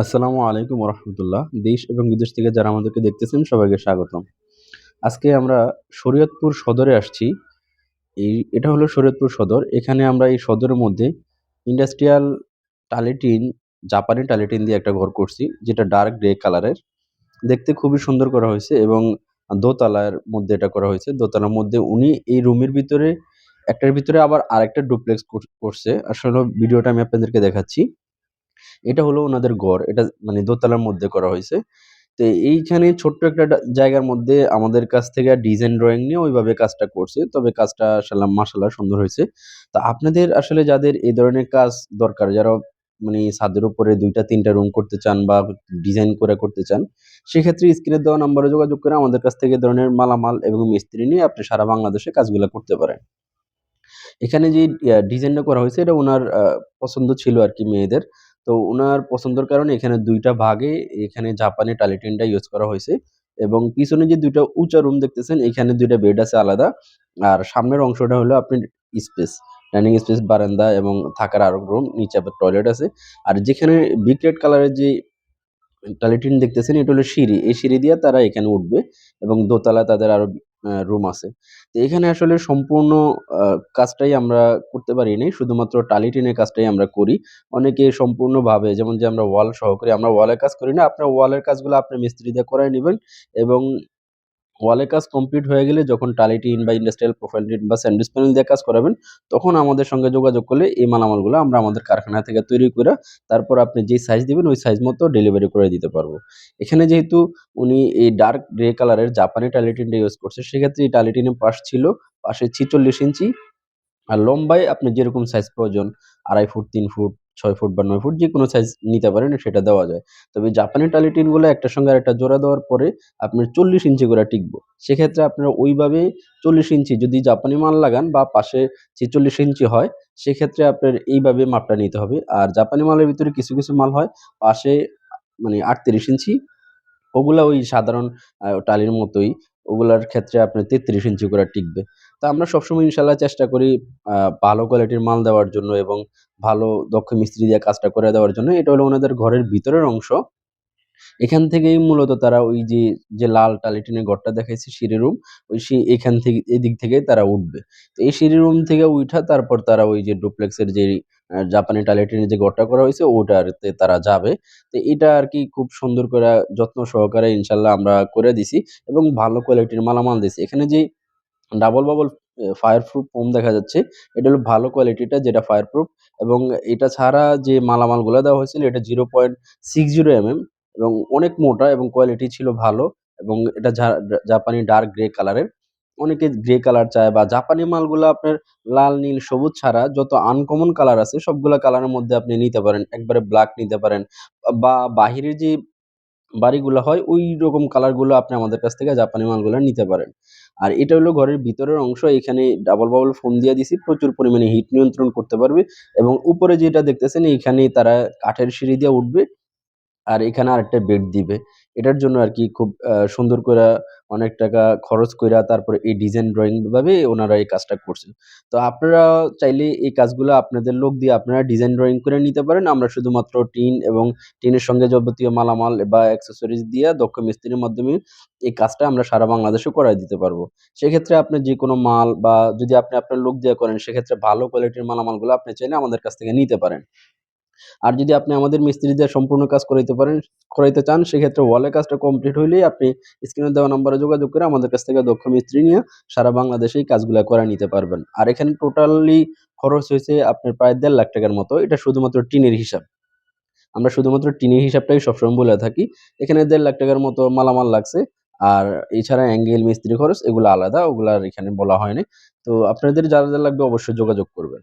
আসসালামু আলাইকুম রহমতুল্লাহ দেশ এবং বিদেশ থেকে যারা আমাদেরকে দেখতেছেন, সবাইকে স্বাগতম। আজকে আমরা শরীয়তপুর সদরে আসছি। এই, এটা হলো শরীয়তপুর সদর। এখানে আমরা এই সদরের মধ্যে ইন্ডাস্ট্রিয়াল টালিটিন, জাপানি টালিটিন দিয়ে একটা ঘর করছি, যেটা ডার্ক গ্রে কালারের। দেখতে খুবই সুন্দর করা হয়েছে এবং দোতলার মধ্যে এটা করা হয়েছে। দোতলার মধ্যে উনি এই রুমের ভিতরে, একটার ভিতরে আবার আরেকটা ডুপ্লেক্স করছে। আসলে ভিডিওটা আমি আপনাদেরকে দেখাচ্ছি। এটা হলো ওনাদের গড়। এটা মানে দোতলার মধ্যে করা হয়েছে। তো এইখানে ছোট্ট একটা জায়গার মধ্যে আমাদের কাছ থেকে ডিজাইন ড্রয়িং নিয়ে ওইভাবে কাজটা করছে। তবে কাজটা আশাল্লাহ মাশাআল্লাহ সুন্দর হয়েছে। তো আপনাদের আসলে যাদের এই ধরনের কাজ দরকার, যারা মানে ছাদের উপরে দুইটা তিনটা রুম করতে চান বা ডিজাইন করে করতে চান, সেক্ষেত্রে স্ক্রিনে দেওয়া নম্বরে যোগাযোগ করে আমাদের কাছ থেকে ধরনের মালামাল এবং মিস্ত্রি নিয়ে আপনি সারা বাংলাদেশে কাজগুলো করতে পারেন। এখানে যে ডিজাইনটা করা হয়েছে এটা ওনার পছন্দ ছিল আর কি মেয়েদের। তো ওনার পছন্দের কারণে এখানে দুইটা ভাগে এখানে জাপানি টালিটিনটা ইউজ করা হয়েছে এবং পিছনে যে দুইটা উঁচা রুম দেখতেছেন এখানে দুইটা বেড আছে আলাদা। আর সামনের অংশটা হলো আপনি স্পেস, ডাইনিং স্পেস, বারান্দা এবং থাকার আরও রুম, নিচে আবার টয়লেট আছে। আর যেখানে বিগ রেড কালারের যে টালিটিন দেখতেছেন এটা হলো সিঁড়ি। এই সিঁড়ি দিয়ে তারা এখানে উঠবে এবং দোতলা তাদের আরও রুম আছে। তো এখানে আসলে সম্পূর্ণ কাজটাই আমরা করতে পারি নাই। শুধুমাত্র টালি টিনের কাজটাই আমরা করি। অনেকে সম্পূর্ণভাবে যেমন যে আমরা ওয়াল সহ করি, আমরা ওয়ালের কাজ করি না। আপনার ওয়ালের কাজগুলো আপনি মিস্ত্রি দিয়ে করাই নিবেন এবং ওয়ালের কাজ কমপ্লিট হয়ে গেলে যখন টালি টিন বা ইন্ডাস্ট্রিয়াল প্রোফাইল বা স্যান্ডউইচ প্যানেল দিয়ে কাজ করাবেন, তখন আমাদের সঙ্গে যোগাযোগ করলে এই মালামালগুলো আমরা আমাদের কারখানা থেকে তৈরি করে তারপর আপনি যেই সাইজ দেবেন ওই সাইজ মতো ডেলিভারি করে দিতে পারব। এখানে যেহেতু উনি এই ডার্ক গ্রে কালারের জাপানি টালি টিনটা ইউজ করছে, সেক্ষেত্রে এই টালি টিনের পাশ ছিল পাশে ৪৬ ইঞ্চি আর লম্বায় আপনি যেরকম সাইজ প্রয়োজন ২.৫ ফুট, তিন ফুট, ৬ ফুট বা নয় ফুট যে কোনো সাইজ নিতে পারেন সেটা দেওয়া যায়। তবে জাপানি টালি টিনগুলো একটার সঙ্গে আরেকটা জোড়া দেওয়ার পরে আপনার ৪০ ইঞ্চি করে টিকবো। সেক্ষেত্রে আপনারা ওইভাবে ৪০ ইঞ্চি যদি জাপানি মাল লাগান বা পাশে ৪৬ ইঞ্চি হয়, সেক্ষেত্রে আপনার এইভাবে মাপটা নিতে হবে। আর জাপানি মালের ভিতরে কিছু, কিছু মাল হয় পাশে মানে ৩৮ ইঞ্চি ওগুলা ওই সাধারণ টালির মতোই। ওগুলার ক্ষেত্রে আপনার ৩৩ ইঞ্চি করে টিকবে। তা আমরা সবসময় ইনশাল্লাহ চেষ্টা করি ভালো কোয়ালিটির মাল দেওয়ার জন্য এবং ভালো দক্ষ মিস্ত্রি দিয়ে কাজটা করে দেওয়ার জন্য। এটা হলো ওনাদের ঘরের ভিতরের অংশ। এখান থেকেই মূলত তারা ওই যে, যে লাল টালিটিনের ঘরটা দেখাইছে সিঁড়ি রুম, ওই সি এখান থেকে এদিক থেকে তারা উঠবে। তো এই সিঁড়ি রুম থেকে উঠা তারপর তারা ওই যে ডুপ্লেক্সের আ জাপানি টালিটিনের যে ঘরটা করা হয়েছে ওটাতে তারা যাবে। তো এটা আর কি খুব সুন্দর করে যত্ন সহকারে ইনশাল্লাহ আমরা করে দিছি এবং ভালো কোয়ালিটির মালামাল দিছি। এখানে যে ডাবল বাবল এ ফায়ার প্রুফ ফোম দেখা যাচ্ছে, এটা হলো ভালো কোয়ালিটিটা যেটা ফায়ার প্রুফ এবং এটা ছাড়া যে মালামালগুলা দেওয়া হয়েছিল এটা 0.60 এমএম এবং অনেক মোটা এবং কোয়ালিটি ছিল ভালো এবং এটা জাপানি ডার্ক গ্রে কালারের। অনেকে গ্রে কালার চায় বা জাপানি মালগুলো আপনার লাল, নীল, সবুজ ছাড়া যত আনকমন কালার আছে সবগুলা কালারের মধ্যে আপনি নিতে পারেন। একবারে ব্লাক নিতে পারেন বা বাহিরের যে বাড়িগুলো হয় ঐরকম কালারগুলো আপনি আমাদের কাছ থেকে জাপানি মালগুলো নিতে পারেন। আর এটা হলো ঘরের ভিতরের অংশ। এখানে ডাবল বাবল ফোম দিয়া দিছি। প্রচুর পরিমাণে হিট নিয়ন্ত্রণ করতে পারবে এবং উপরে যেটা দেখতেছেন এইখানেই তারা কাঠের সিঁড়ি দিয়ে উঠবে। আর এখানে আরেকটা বেড দিবে। এটার জন্য আর কি খুব সুন্দর কইরা অনেক টাকা খরচ কইরা তারপরে এই ডিজাইন ড্রইং ভাবে ওনারা এই কাজটা করছেন। তো আপনারা চাইলে এই কাজগুলো আপনাদের লোক দিয়ে আপনারা ডিজাইন ড্রয়িং করে নিতে পারেন। আমরা শুধুমাত্র টিন এবং টিনের সঙ্গে যাবতীয় মালামাল বা অ্যাক্সেসরিজ দিয়ে দক্ষ মিস্ত্রির মাধ্যমে এই কাজটা আমরা সারা বাংলাদেশে করায় দিতে পারব। সেক্ষেত্রে আপনি যেকোনো মাল বা যদি আপনি আপনার লোক দিয়ে করেন, সেক্ষেত্রে ভালো কোয়ালিটির মালামালগুলো আপনি চাইলে আমাদের কাছ থেকে নিতে পারেন। আর যদি আপনি আমাদের মিস্ত্রি দিয়ে সম্পূর্ণ কাজ করাইতে পারেন করাইতে চান সেক্ষেত্রে ওয়ালের কাজটা কমপ্লিট হইলেই আপনি স্ক্রিনে দেওয়া নম্বরে যোগাযোগ করে আমাদের কাছ থেকে দক্ষ মিস্ত্রি নিয়ে সারা বাংলাদেশেই কাজগুলো করে নিতে পারবেন। আর এখানে টোটালি খরচ হয়েছে আপনার প্রায় ১.৫ লাখ টাকার মতো। এটা শুধুমাত্র টিনের হিসাব। আমরা শুধুমাত্র টিনের হিসাবটাই সবসময় বলে থাকি। এখানে দেড় লাখ টাকার মতো মালামাল লাগছে। আর এছাড়া অ্যাঙ্গেল, মিস্ত্রি খরচ এগুলা আলাদা। ওগুলো আর এখানে বলা হয়নি তো আপনাদের যার, যার লাগবে অবশ্যই যোগাযোগ করবেন।